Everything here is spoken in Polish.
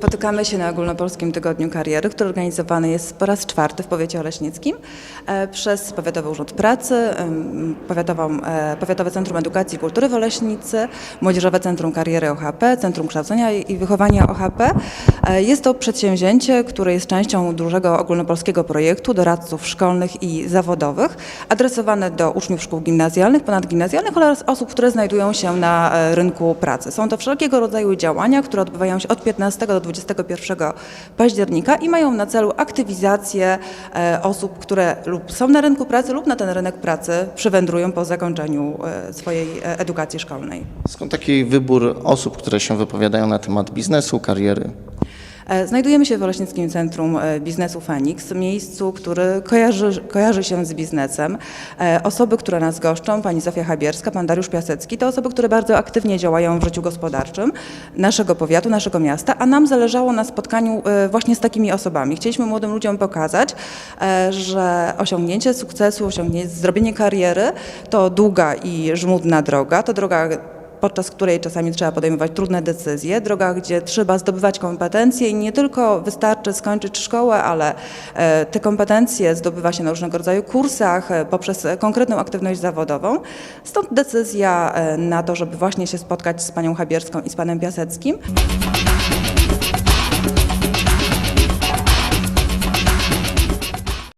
Spotykamy się na Ogólnopolskim Tygodniu Kariery, który organizowany jest po raz czwarty w powiecie oleśnickim e, przez Powiatowy Urząd Pracy, e, Powiatowe Centrum Edukacji i Kultury w Oleśnicy, Młodzieżowe Centrum Kariery OHP, Centrum Kształcenia i Wychowania OHP. E, Jest to przedsięwzięcie, które jest częścią dużego ogólnopolskiego projektu doradców szkolnych i zawodowych, adresowane do uczniów szkół gimnazjalnych, ponadgimnazjalnych oraz osób, które znajdują się na rynku pracy. Są to wszelkiego rodzaju działania, które odbywają się od 15 do 21 października i mają na celu aktywizację e, osób, które lub są na rynku pracy, lub na ten rynek pracy przywędrują po zakończeniu e, swojej e, edukacji szkolnej. Skąd taki wybór osób, które się wypowiadają na temat biznesu, kariery? E, Znajdujemy się w Oleśnickim Centrum e, Biznesu Fenix, miejscu, który kojarzy, kojarzy się z biznesem. E, Osoby, które nas goszczą, pani Zofia Habierska, pan Dariusz Piasecki, to osoby, które bardzo aktywnie działają w życiu gospodarczym naszego powiatu, naszego miasta, a nam zależało na spotkaniu właśnie z takimi osobami. Chcieliśmy młodym ludziom pokazać, że osiągnięcie sukcesu, osiągnięcie, zrobienie kariery to długa i żmudna droga, to droga podczas której czasami trzeba podejmować trudne decyzje, droga, gdzie trzeba zdobywać kompetencje i nie tylko wystarczy skończyć szkołę, ale e, te kompetencje zdobywa się na różnego rodzaju kursach e, poprzez konkretną aktywność zawodową. Stąd decyzja e, na to, żeby właśnie się spotkać z panią Habierską i z panem Piaseckim.